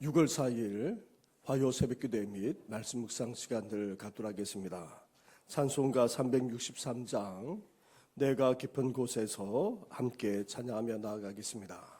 6월 4일 화요 새벽 기도 및 말씀 묵상 시간을 갖도록 하겠습니다. 찬송가 363장 내가 깊은 곳에서 함께 찬양하며 나아가겠습니다.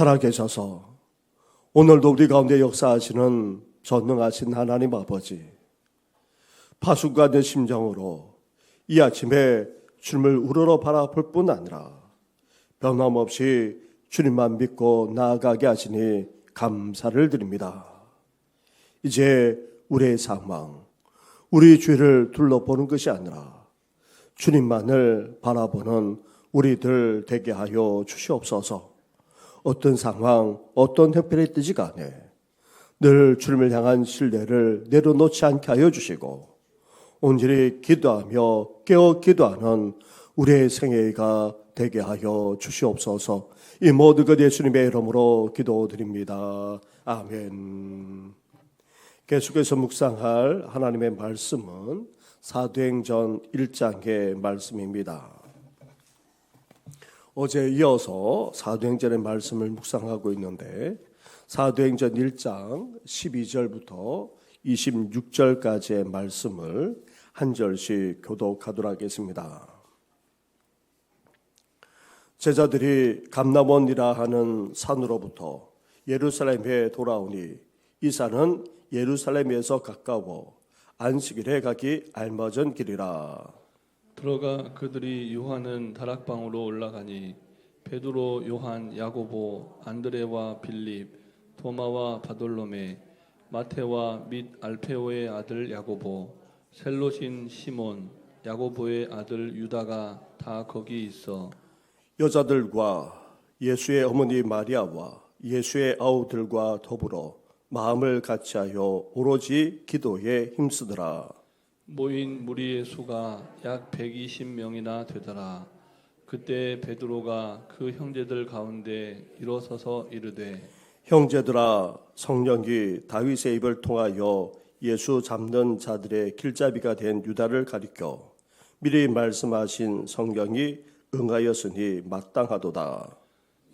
살아계셔서 오늘도 우리 가운데 역사하시는 전능하신 하나님 아버지 파수가된 심정으로 이 아침에 주님을 우러러 바라볼 뿐 아니라 변함없이 주님만 믿고 나아가게 하시니 감사를 드립니다. 이제 우리의 상황, 우리 죄를 둘러보는 것이 아니라 주님만을 바라보는 우리들 되게 하여 주시옵소서. 어떤 상황, 어떤 형편에 뜨지 간에 늘 주님을 향한 신뢰를 내려놓지 않게 하여 주시고 온전히 기도하며 깨어 기도하는 우리의 생애가 되게 하여 주시옵소서. 이 모든 것 예수님의 이름으로 기도드립니다. 아멘. 계속해서 묵상할 하나님의 말씀은 사도행전 1장의 말씀입니다. 어제 이어서 사도행전의 말씀을 묵상하고 있는데 사도행전 1장 12절부터 26절까지의 말씀을 한 절씩 교독하도록 하겠습니다. 제자들이 감남원이라 하는 산으로부터 예루살렘에 돌아오니 이 산은 예루살렘에서 가까워 안식일에 가기 알맞은 길이라. 들어가 그들이 요한은 다락방으로 올라가니 베드로, 요한, 야고보, 안드레와 빌립, 도마와 바돌로메, 마테와 및 알페오의 아들 야고보, 셀로신 시몬, 야고보의 아들 유다가 다 거기 있어 여자들과 예수의 어머니 마리아와 예수의 아우들과 더불어 마음을 같이하여 오로지 기도에 힘쓰더라. 모인 무리의 수가 약 120명이나 되더라. 그때 베드로가 그 형제들 가운데 일어서서 이르되 형제들아 성령이 다윗의 입을 통하여 예수 잡는 자들의 길잡이가 된 유다를 가리켜 미리 말씀하신 성령이 응하였으니 마땅하도다.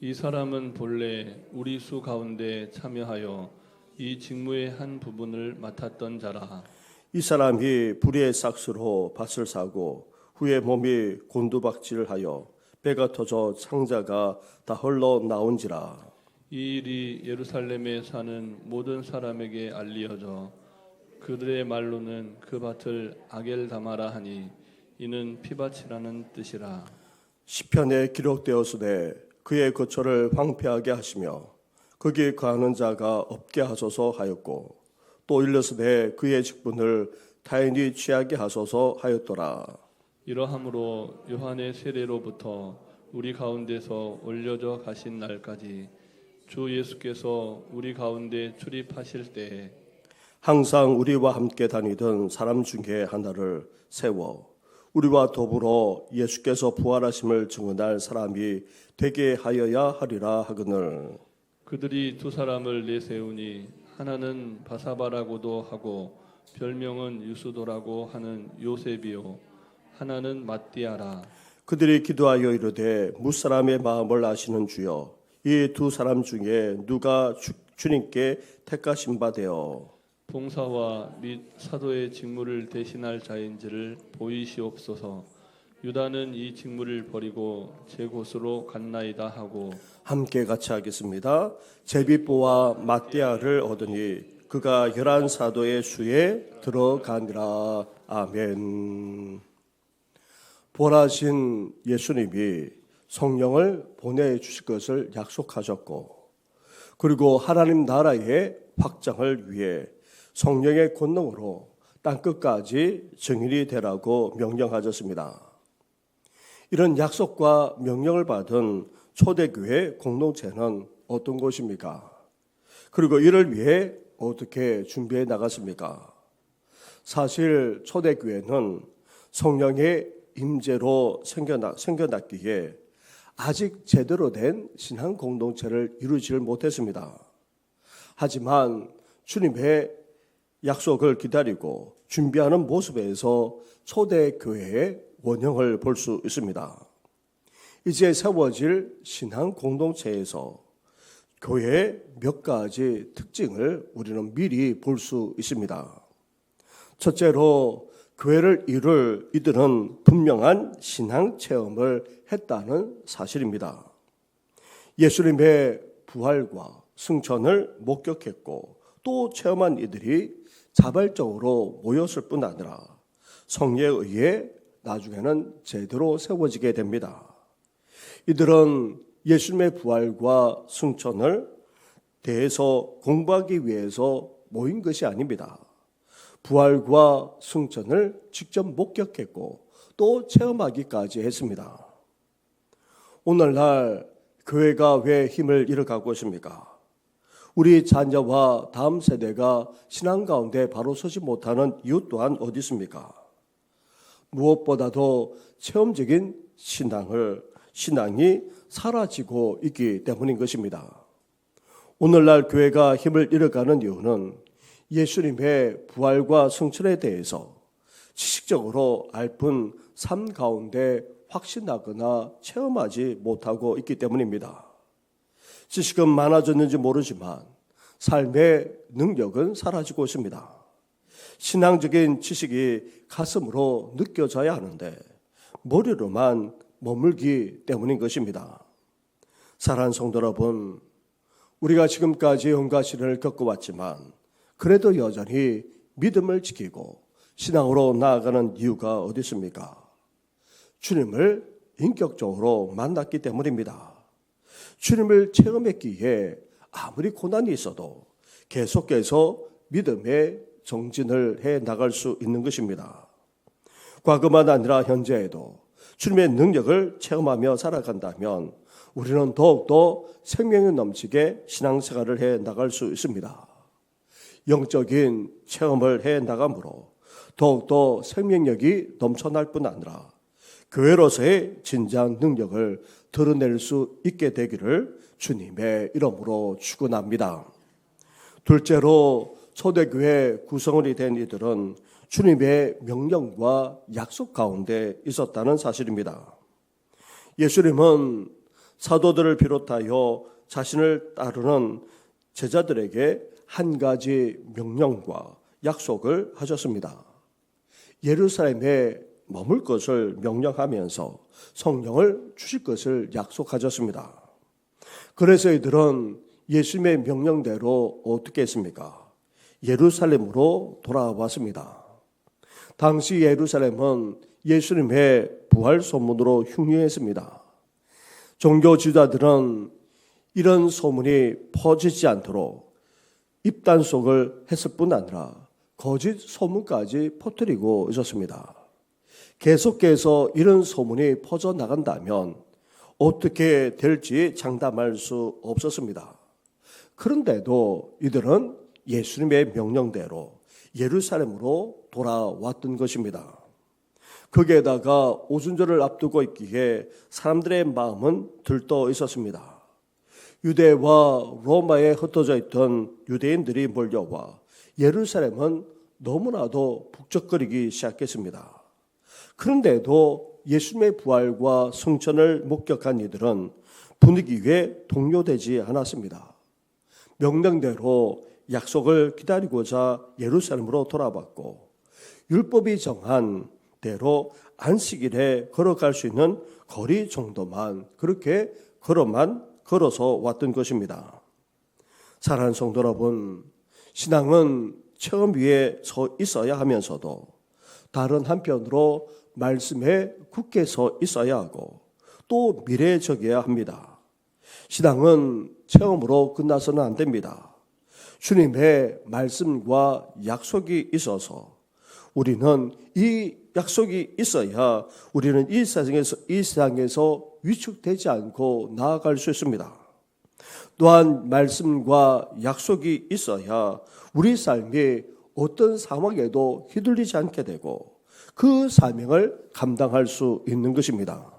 이 사람은 본래 우리 수 가운데 참여하여 이 직무의 한 부분을 맡았던 자라. 이 사람이 불의의 삭스로 밭을 사고 후에 몸이 곤두박질하여 배가 터져 창자가 다 흘러 나온지라. 이 일이 예루살렘에 사는 모든 사람에게 알리어져 그들의 말로는 그 밭을 아겔 다마라 하니 이는 피밭이라는 뜻이라. 시편에 기록되었으되 그의 거처를 황폐하게 하시며 거기에 거하는 자가 없게 하소서 하였고 또 일러스되 그의 직분을 타인이 취하게 하소서 하였더라. 이러함으로 요한의 세례로부터 우리 가운데서 올려져 가신 날까지 주 예수께서 우리 가운데 출입하실 때에 항상 우리와 함께 다니던 사람 중에 하나를 세워 우리와 더불어 예수께서 부활하심을 증언할 사람이 되게 하여야 하리라 하거늘 그들이 두 사람을 내세우니 하나는 바사바라고도 하고 별명은 유수도라고 하는 요셉이요. 하나는 마띠아라. 그들이 기도하여 이르되 무사람의 마음을 아시는 주여 이 두 사람 중에 누가 주, 주님께 택하신 바 되어? 봉사와 및 사도의 직무를 대신할 자인지를 보이시옵소서 유다는 이 직무를 버리고 제 곳으로 갔나이다 하고 함께 같이 하겠습니다. 제비보와 마띠아를 얻으니 그가 열한 사도의 수에 들어가니라. 아멘. 보라신 예수님이 성령을 보내 주실 것을 약속하셨고, 그리고 하나님 나라의 확장을 위해 성령의 권능으로 땅 끝까지 증인이 되라고 명령하셨습니다. 이런 약속과 명령을 받은 초대교회 공동체는 어떤 곳입니까? 그리고 이를 위해 어떻게 준비해 나갔습니까? 사실 초대교회는 성령의 임재로 생겨나, 생겨났기에 아직 제대로 된 신앙 공동체를 이루지를 못했습니다. 하지만 주님의 약속을 기다리고 준비하는 모습에서 초대교회의 원형을 볼 수 있습니다. 이제 세워질 신앙 공동체에서 교회의 몇 가지 특징을 우리는 미리 볼 수 있습니다. 첫째로 교회를 이룰 이들은 분명한 신앙 체험을 했다는 사실입니다. 예수님의 부활과 승천을 목격했고 또 체험한 이들이 자발적으로 모였을 뿐 아니라 성령에 의해 나중에는 제대로 세워지게 됩니다. 이들은 예수님의 부활과 승천을 대해서 공부하기 위해서 모인 것이 아닙니다. 부활과 승천을 직접 목격했고 또 체험하기까지 했습니다. 오늘날 교회가 왜 힘을 잃어가고 있습니까? 우리 자녀와 다음 세대가 신앙 가운데 바로 서지 못하는 이유 또한 어디 있습니까? 무엇보다도 체험적인 신앙을 신앙이 사라지고 있기 때문인 것입니다. 오늘날 교회가 힘을 잃어가는 이유는 예수님의 부활과 승천에 대해서 지식적으로 알 뿐 삶 가운데 확신하거나 체험하지 못하고 있기 때문입니다. 지식은 많아졌는지 모르지만 삶의 능력은 사라지고 있습니다. 신앙적인 지식이 가슴으로 느껴져야 하는데 머리로만 머물기 때문인 것입니다. 사랑하는 성도 여러분, 우리가 지금까지 온갖 시련을 겪어왔지만 그래도 여전히 믿음을 지키고 신앙으로 나아가는 이유가 어디 있습니까? 주님을 인격적으로 만났기 때문입니다. 주님을 체험했기에 아무리 고난이 있어도 계속해서 믿음의 정진을 해 나갈 수 있는 것입니다. 과거만 아니라 현재에도 주님의 능력을 체험하며 살아간다면 우리는 더욱더 생명이 넘치게 신앙생활을 해 나갈 수 있습니다. 영적인 체험을 해 나감으로 더욱더 생명력이 넘쳐날 뿐 아니라 교회로서의 진지한 능력을 드러낼 수 있게 되기를 주님의 이름으로 축원합니다. 둘째로 초대교회 구성원이 된 이들은 주님의 명령과 약속 가운데 있었다는 사실입니다. 예수님은 사도들을 비롯하여 자신을 따르는 제자들에게 한 가지 명령과 약속을 하셨습니다. 예루살렘에 머물 것을 명령하면서 성령을 주실 것을 약속하셨습니다. 그래서 이들은 예수님의 명령대로 어떻게 했습니까? 예루살렘으로 돌아왔습니다. 당시 예루살렘은 예수님의 부활 소문으로 흉흉했습니다. 종교 지도자들은 이런 소문이 퍼지지 않도록 입단속을 했을 뿐 아니라 거짓 소문까지 퍼뜨리고 있었습니다. 계속해서 이런 소문이 퍼져 나간다면 어떻게 될지 장담할 수 없었습니다. 그런데도 이들은 예수님의 명령대로 예루살렘으로 돌아왔던 것입니다. 거기에다가 오순절을 앞두고 있기에 사람들의 마음은 들떠 있었습니다. 유대와 로마에 흩어져 있던 유대인들이 몰려와 예루살렘은 너무나도 북적거리기 시작했습니다. 그런데도 예수님의 부활과 승천을 목격한 이들은 분위기에 동요되지 않았습니다. 명령대로 약속을 기다리고자 예루살렘으로 돌아왔고 율법이 정한 대로 안식일에 걸어갈 수 있는 거리 정도만 그렇게 걸어만 걸어서 왔던 것입니다. 사랑하는 성도 여러분, 신앙은 체험 위에 서 있어야 하면서도 다른 한편으로 말씀에 굳게 서 있어야 하고 또 미래적이어야 합니다. 신앙은 체험으로 끝나서는 안 됩니다. 주님의 말씀과 약속이 있어서 우리는 이 약속이 있어야 우리는 이 세상에서 이 세상에서 위축되지 않고 나아갈 수 있습니다. 또한 말씀과 약속이 있어야 우리 삶이 어떤 상황에도 휘둘리지 않게 되고 그 사명을 감당할 수 있는 것입니다.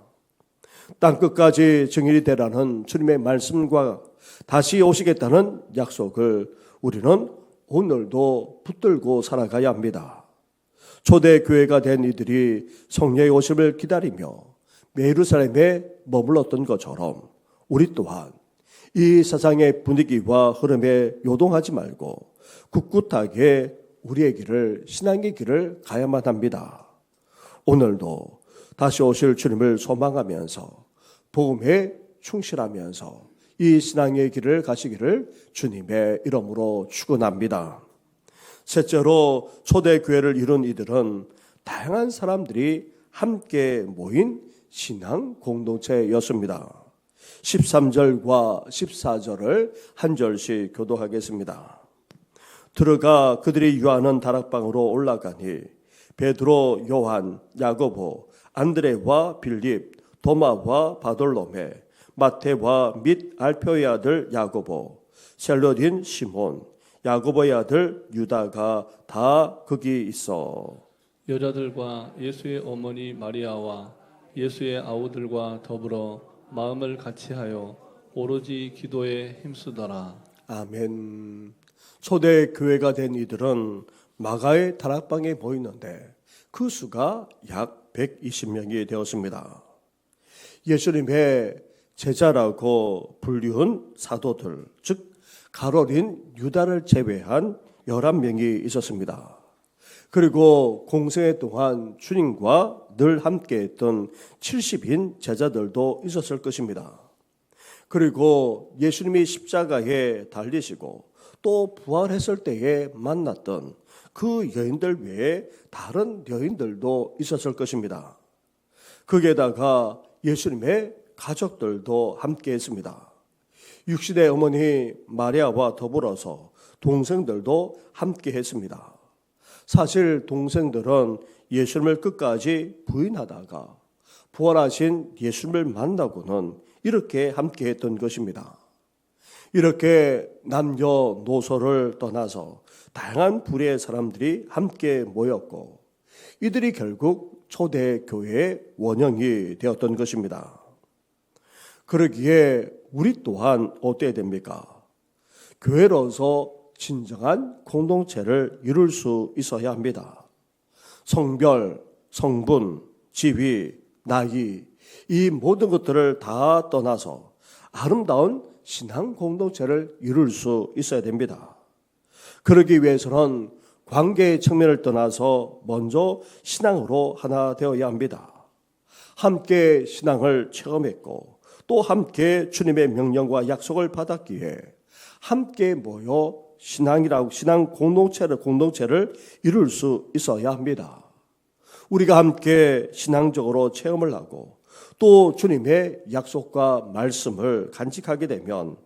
땅 끝까지 정일이 되라는 주님의 말씀과 다시 오시겠다는 약속을 우리는 오늘도 붙들고 살아가야 합니다. 초대 교회가 된 이들이 성령의 오심을 기다리며 예루살렘에 머물렀던 것처럼 우리 또한 이 세상의 분위기와 흐름에 요동하지 말고 굳굳하게 우리의 길을 신앙의 길을 가야만 합니다. 오늘도 다시 오실 주님을 소망하면서 복음에 충실하면서 이 신앙의 길을 가시기를 주님의 이름으로 축원합니다. 셋째로 초대 교회를 이룬 이들은 다양한 사람들이 함께 모인 신앙 공동체였습니다. 13절과 14절을 한 절씩 교도하겠습니다. 들어가 그들이 유하는 다락방으로 올라가니 베드로, 요한, 야고보, 안드레와 빌립, 도마와 바돌로메, 마테와 및 알표의 아들 야고보, 셀로딘 시몬, 야고보의 아들 유다가 다 거기 있어. 여자들과 예수의 어머니 마리아와 예수의 아우들과 더불어 마음을 같이하여 오로지 기도에 힘쓰더라. 아멘. 초대 교회가 된 이들은 마가의 다락방에 모이는데 그 수가 약 120명이 되었습니다. 예수님의 제자라고 불리운 사도들, 즉 가롤인 유다를 제외한 11명이 있었습니다. 그리고 공생애 동안 주님과 늘 함께했던 70인 제자들도 있었을 것입니다. 그리고 예수님이 십자가에 달리시고 또 부활했을 때에 만났던 그 여인들 외에 다른 여인들도 있었을 것입니다. 거기에다가 예수님의 가족들도 함께 했습니다. 육신의 어머니 마리아와 더불어서 동생들도 함께 했습니다. 사실 동생들은 예수님을 끝까지 부인하다가 부활하신 예수님을 만나고는 이렇게 함께 했던 것입니다. 이렇게 남녀노소를 떠나서 다양한 부류의 사람들이 함께 모였고 이들이 결국 초대 교회의 원형이 되었던 것입니다. 그러기에 우리 또한 어때야 됩니까? 교회로서 진정한 공동체를 이룰 수 있어야 합니다. 성별, 성분, 지위, 나이, 이 모든 것들을 다 떠나서 아름다운 신앙 공동체를 이룰 수 있어야 됩니다. 그러기 위해서는 관계의 측면을 떠나서 먼저 신앙으로 하나 되어야 합니다. 함께 신앙을 체험했고 또 함께 주님의 명령과 약속을 받았기에 함께 모여 신앙이라고 신앙 공동체를 공동체를 이룰 수 있어야 합니다. 우리가 함께 신앙적으로 체험을 하고 또 주님의 약속과 말씀을 간직하게 되면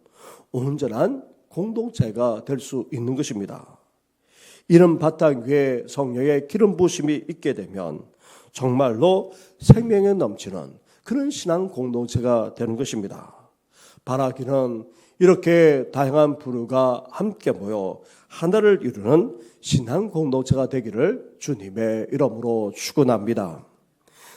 온전한 공동체가 될 수 있는 것입니다. 이런 바탕 위에 성령의 기름 부심이 있게 되면 정말로 생명에 넘치는 그런 신앙 공동체가 되는 것입니다. 바라기는 이렇게 다양한 부류가 함께 모여 하나를 이루는 신앙 공동체가 되기를 주님의 이름으로 축원합니다.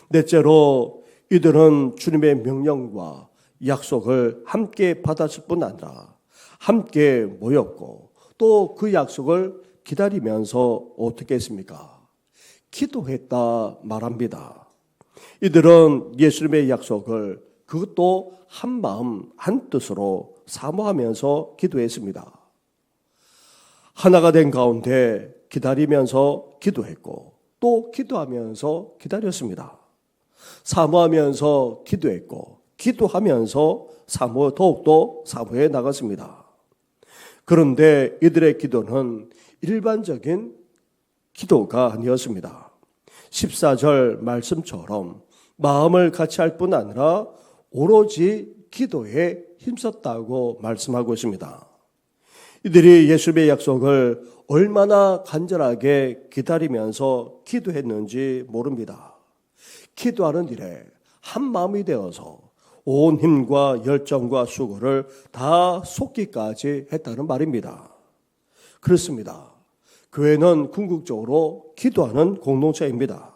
넷째로 이들은 주님의 명령과 약속을 함께 받았을 뿐 아니라 함께 모였고 또 그 약속을 기다리면서 어떻게 했습니까? 기도했다 말합니다. 이들은 예수님의 약속을 그것도 한 마음 한 뜻으로 사모하면서 기도했습니다. 하나가 된 가운데 기다리면서 기도했고 또 기도하면서 기다렸습니다. 사모하면서 기도했고 기도하면서 사모 더욱더 사모해 나갔습니다. 그런데 이들의 기도는 일반적인 기도가 아니었습니다. 14절 말씀처럼 마음을 같이 할 뿐 아니라 오로지 기도에 힘썼다고 말씀하고 있습니다. 이들이 예수님의 약속을 얼마나 간절하게 기다리면서 기도했는지 모릅니다. 기도하는 일에 한 마음이 되어서 온 힘과 열정과 수고를 다 쏟기까지 했다는 말입니다. 그렇습니다. 교회는 궁극적으로 기도하는 공동체입니다.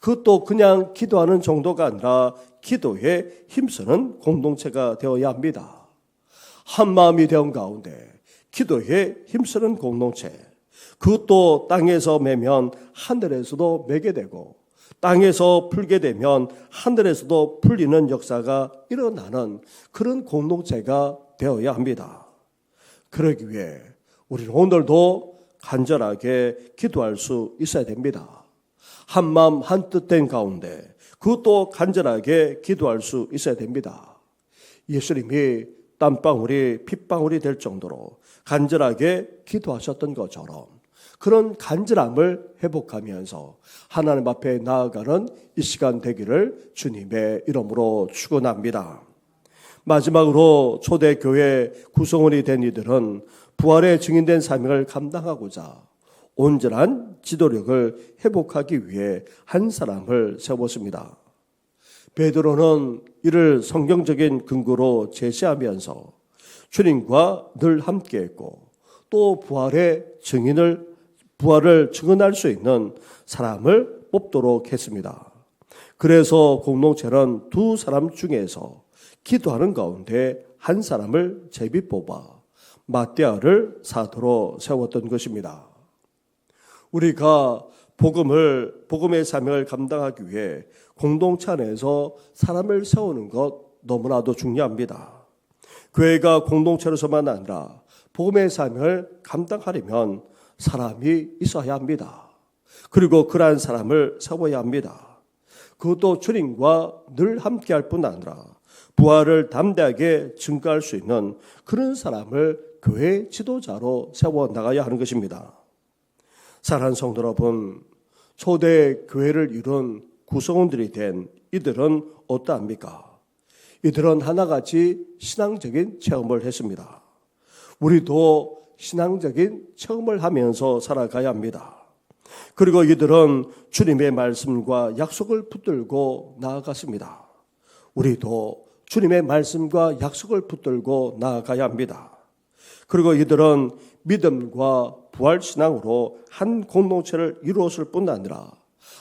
그것도 그냥 기도하는 정도가 아니라 기도에 힘쓰는 공동체가 되어야 합니다. 한 마음이 되온 가운데 기도에 힘쓰는 공동체. 그것도 땅에서 매면 하늘에서도 매게 되고 땅에서 풀게 되면 하늘에서도 풀리는 역사가 일어나는 그런 공동체가 되어야 합니다. 그러기 위해 우리는 오늘도 간절하게 기도할 수 있어야 됩니다. 한 마음 한 뜻된 가운데 그것도 간절하게 기도할 수 있어야 됩니다. 예수님이 땀방울이 핏방울이 될 정도로 간절하게 기도하셨던 것처럼 그런 간절함을 회복하면서 하나님 앞에 나아가는 이 시간 되기를 주님의 이름으로 축원합니다. 마지막으로 초대교회 구성원이 된 이들은 부활의 증인된 사명을 감당하고자 온전한 지도력을 회복하기 위해 한 사람을 세웠습니다. 베드로는 이를 성경적인 근거로 제시하면서 주님과 늘 함께했고 또 부활의 증인을 부활을 증언할 수 있는 사람을 뽑도록 했습니다. 그래서 공동체는 두 사람 중에서 기도하는 가운데 한 사람을 제비 뽑아 마띠아를 사도로 세웠던 것입니다. 우리가 복음을 복음의 사명을 감당하기 위해 공동체 안에서 사람을 세우는 것 너무나도 중요합니다. 교회가 공동체로서만 아니라 복음의 사명을 감당하려면 사람이 있어야 합니다. 그리고 그러한 사람을 세워야 합니다. 그것도 주님과 늘 함께할 뿐 아니라 부활을 담대하게 증거할 수 있는 그런 사람을 교회 지도자로 세워 나가야 하는 것입니다. 사랑하는 성도 여러분, 초대 교회를 이룬 구성원들이 된 이들은 어떠합니까? 이들은 하나같이 신앙적인 체험을 했습니다. 우리도 신앙적인 체험을 하면서 살아가야 합니다. 그리고 이들은 주님의 말씀과 약속을 붙들고 나아갔습니다. 우리도 주님의 말씀과 약속을 붙들고 나아가야 합니다. 그리고 이들은 믿음과 부활 신앙으로 한 공동체를 이루었을 뿐 아니라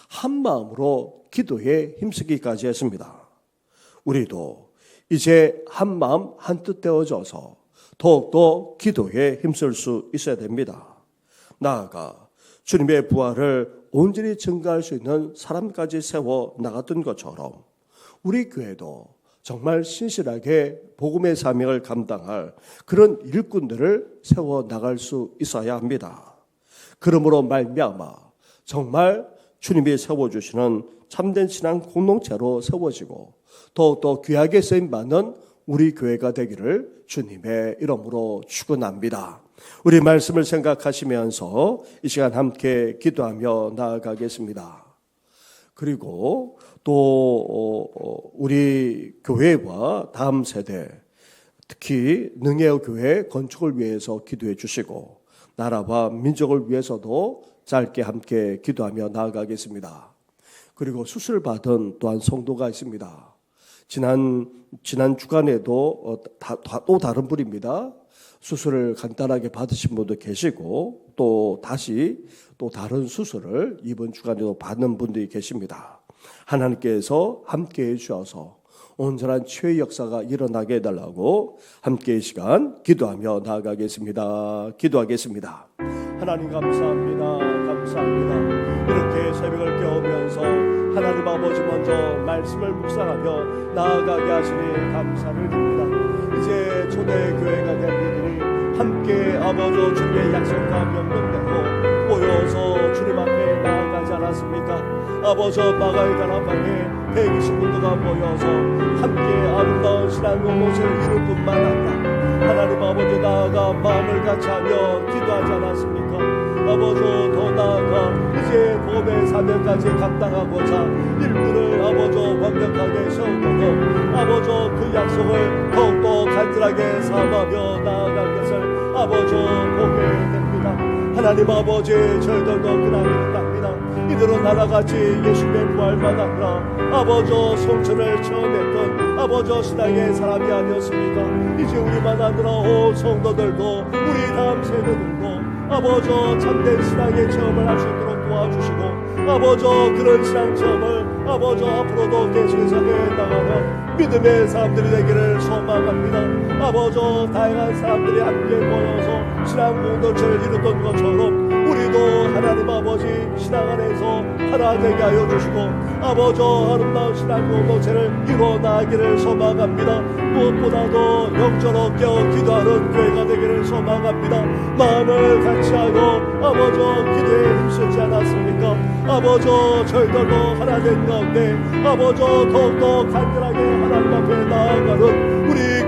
한 마음으로 기도에 힘쓰기까지 했습니다. 우리도 이제 한 마음 한 뜻 되어져서 더욱더 기도에 힘쓸 수 있어야 됩니다. 나아가 주님의 부활을 온전히 증가할 수 있는 사람까지 세워 나갔던 것처럼 우리 교회도 정말 신실하게 복음의 사명을 감당할 그런 일꾼들을 세워 나갈 수 있어야 합니다. 그러므로 말미암아 정말 주님이 세워 주시는 참된 신앙 공동체로 세워지고 더욱더 귀하게 쓰임 받는 우리 교회가 되기를 주님의 이름으로 축원합니다. 우리 말씀을 생각하시면서 이 시간 함께 기도하며 나아가겠습니다. 그리고 또 어, 어, 우리 교회와 다음 세대 특히 능혜의 교회 건축을 위해서 기도해 주시고 나라와 민족을 위해서도 짧게 함께 기도하며 나아가겠습니다. 그리고 수술 받은 또한 성도가 있습니다. 지난 지난 주간에도 어, 또 다른 분입니다. 수술을 간단하게 받으신 분도 계시고 또 다시 또 다른 수술을 이번 주간에도 받는 분들이 계십니다. 하나님께서 함께 해주셔서 온전한 치유의 역사가 일어나게 해달라고 함께 이 시간 기도하며 나아가겠습니다. 기도하겠습니다. 하나님 감사합니다. 감사합니다. 이렇게 새벽을 깨우면서 하나님 아버지 먼저 말씀을 묵상하며 나아가게 하시니 감사를 드립니다. 이제 초대 교회가 된 함께 아버지 주님의 약속과 명령대로 모여서 주님 앞에 나아가지 않았습니까? 아버지 마가의 다락방에 120분도가 모여서 함께 아름다운 신앙 공동체를 이룰 뿐만 아니라 하나님 아버지 나아가 마음을 같이 하며 기도하지 않았습니까? 아버지 더 나아가 이제 복음의 사명까지 감당하고자 일꾼을 아버지 완벽하게 세우고도 아버지 그 약속을 더욱더 간절하게 삼하며 나아갈 것을 아버지 보게 됩니다. 하나님 아버지 저희들도 그날이 납니다. 이들은 나라같이 예수의 아니라 아버지 성천을 체험했던 아버지 신앙의 사람이 아니었습니까? 이제 우리만 아니라 온 성도들도 우리 다음 세대들도 아버지 참된 신앙의 체험을 할 수 있도록 도와주시고 아버지 그런 신앙 체험을 아버지 앞으로도 계속해서 해나가는 믿음의 사람들이 되기를 소망합니다. 아버지 다양한 사람들이 함께 모여서 신앙 공동체를 이루던 것처럼 우리도 하나님 아버지 신앙 안에서 하나 되게 하여 주시고 아버지 아름다운 신앙 공동체를 이루어 나가기를 소망합니다. 무엇보다도 영적으로 깨어 기도하는 교회가 되기를 소망합니다. 마음을 같이 하여 아버지 기도에 힘쓰지 않았습니까? 아버지 저희들도 하나 된 가운데 아버지 더욱더 간절하게 하나님 앞에 나아가는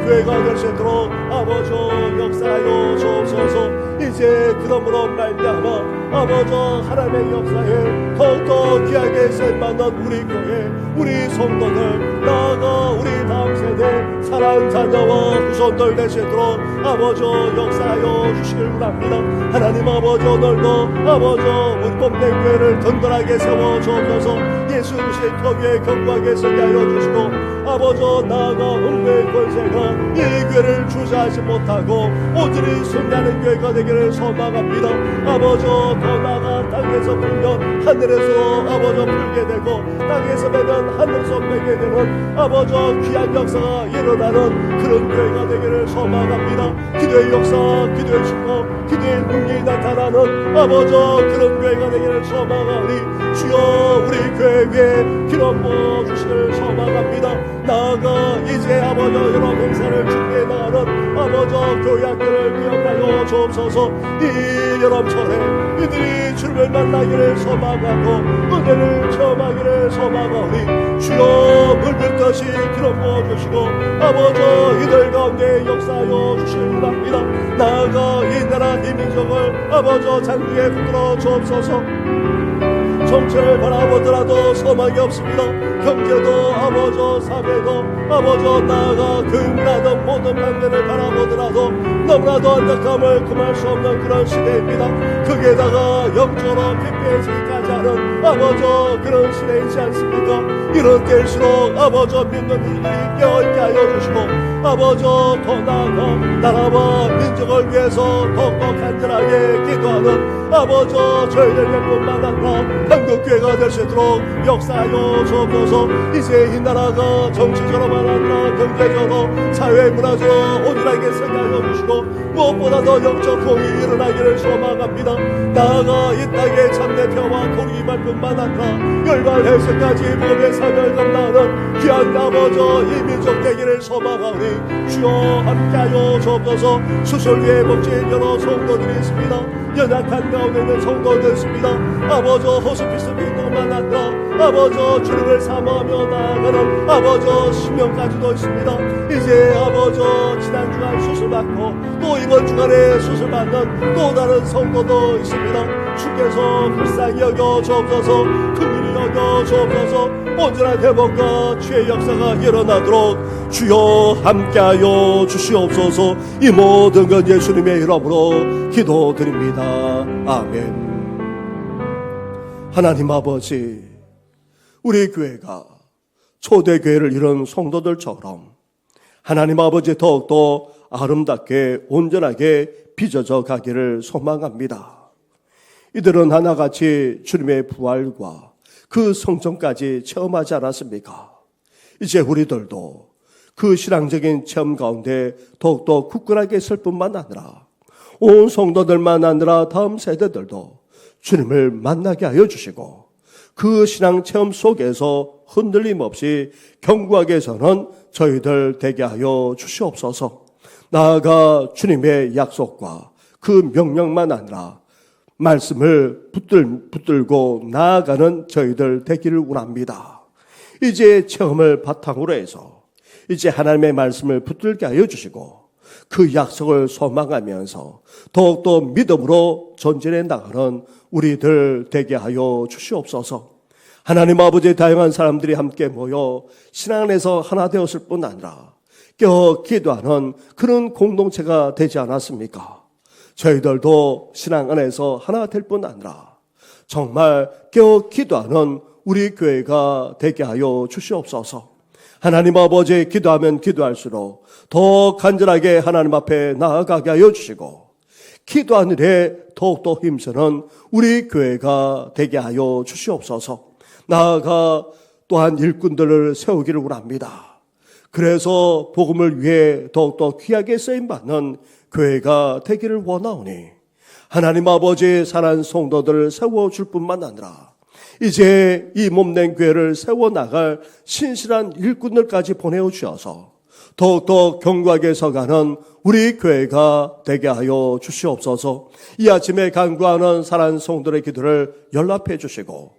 교회가 될 수 있도록 아버지 역사하여 주옵소서. 이제 그러므로 말미암아 아버지 하나님의 역사에 더욱더 귀하게 쓰임받는 우리 교회 우리 성도들 나아가 우리 다음 세대 사랑 자녀와 후손들 되시도록 아버지 역사하여 주시길 바랍니다. 하나님 아버지 오늘도 아버지 우리 뽐내 교회를 든든하게 세워 주옵소서 예수 그리스도의 터 위에 견고하게 서게 하여 주시고 아버지 나아가 음배의 권세가 이 교회를 주저하지 못하고 온전히 승리하는 교회가 되기를 소망합니다. 아버지 더 나아가 땅에서 풀면 하늘에서 아버지 풀게 되고 땅에서 매면 하늘에서 매게 되는 아버지 귀한 역사가 일어나는 그런 교회가 되기를 소망합니다. 기도의 역사 기도의 축복 기도의 능력이 나타나는 아버지 그런 교회가 되기를 소망하니 주여 우리 교회 위에 기름 부어 주시기를 소망합니다. 나아가 이제 아버지 여러 행사를 준비해 나가는 아버지 학교를 기억하여 주옵소서. 이 여름철에 이들이 주님을 만나기를 소망하고 은혜를 체험하기를 소망하니 주여 물붓듯이 기름 부어 주시고 아버지 이들 가운데 역사하여 주시길 바랍니다. 나아가 이 나라 이 민족을 아버지 장기에 붙들어 주옵소서 정체를 바라보더라도 소망이 없습니다. 경제도 아버지 사회도 아버지 나아가 교육나던 모든 방면을 바라보더라도 너무나도 안타까움을 금할 수 없는 그런 시대입니다. 거기에다가 영적으로 피폐해지기까지 하는 아버지 그런 시대이지 않습니까? 이런 때일수록 아버지 믿는 이들이 깨어있게 하여 주시고 아버지 더 나아가 나라와 민족을 위해서 더욱더 간절하게 기도하는 아버지 저희들 아니라 한국교회가 될 수 있도록 역사하여 주옵소서. 이제 이 나라가 정치적으로만 아니라 경제적으로 사회 문화적으로 온전하게 생각하여 주시고 무엇보다 더 영적 공이 일어나기를 소망합니다. 나아가 이 땅의 참내 평화 공의만 뿐만 아니라 열반해서까지 법의 사명을 감당하는 귀한 아버지 이 민족 되기를 소망하오니 주여 함께하여 주옵소서. 수술 위에 멋진 여러 성도들이 있습니다. 연약한 가 있는 성도들 있습니다. 아버지 호스피스 빈도만 아니라 아버지 주님을 사모하며 나아가는 아버지 신명까지도 있습니다. 이제 아버지 지난 주간 수술받고 또 이번 주간에 수술받는 또 다른 성도도 있습니다. 주께서 불쌍히 여겨 주옵소서. 긍 여겨 주옵소서. 온전한 회복과 주의 역사가 일어나도록 주여 함께하여 주시옵소서. 이 모든 것 예수님의 이름으로 기도드립니다. 아멘. 하나님 아버지 우리 교회가 초대교회를 이룬 성도들처럼 하나님 아버지 더욱더 아름답게 온전하게 빚어져 가기를 소망합니다. 이들은 하나같이 주님의 부활과 그 성전까지 체험하지 않았습니까? 이제 우리들도 그 신앙적인 체험 가운데 더욱더 굳건하게 있을 뿐만 아니라 온 성도들만 아니라 다음 세대들도 주님을 만나게 하여 주시고 그 신앙 체험 속에서 흔들림 없이 견고하게 서는 저희들 되게 하여 주시옵소서. 나아가 주님의 약속과 그 명령만 아니라 말씀을 붙들, 붙들고 나아가는 저희들 되기를 원합니다. 이제 체험을 바탕으로 해서 이제 하나님의 말씀을 붙들게 하여 주시고 그 약속을 소망하면서 더욱더 믿음으로 전진해 나가는 우리들 되게 하여 주시옵소서. 하나님 아버지의 다양한 사람들이 함께 모여 신앙 안에서 하나 되었을 뿐 아니라 껴 기도하는 그런 공동체가 되지 않았습니까? 저희들도 신앙 안에서 하나 될 뿐 아니라 정말 껴 기도하는 우리 교회가 되게 하여 주시옵소서. 하나님 아버지 기도하면 기도할수록 더 간절하게 하나님 앞에 나아가게 하여 주시고 기도하는 일에 더욱더 힘쓰는 우리 교회가 되게 하여 주시옵소서. 나아가 또한 일꾼들을 세우기를 원합니다. 그래서 복음을 위해 더욱더 귀하게 쓰임 받는 교회가 되기를 원하오니 하나님 아버지 사랑 성도들을 세워 줄 뿐만 아니라 이제 이 몸된 교회를 세워 나갈 신실한 일꾼들까지 보내어 주셔서 더욱더 견고하게 서가는 우리 교회가 되게 하여 주시옵소서. 이 아침에 간구하는 사랑 성도의 기도를 연락해 주시고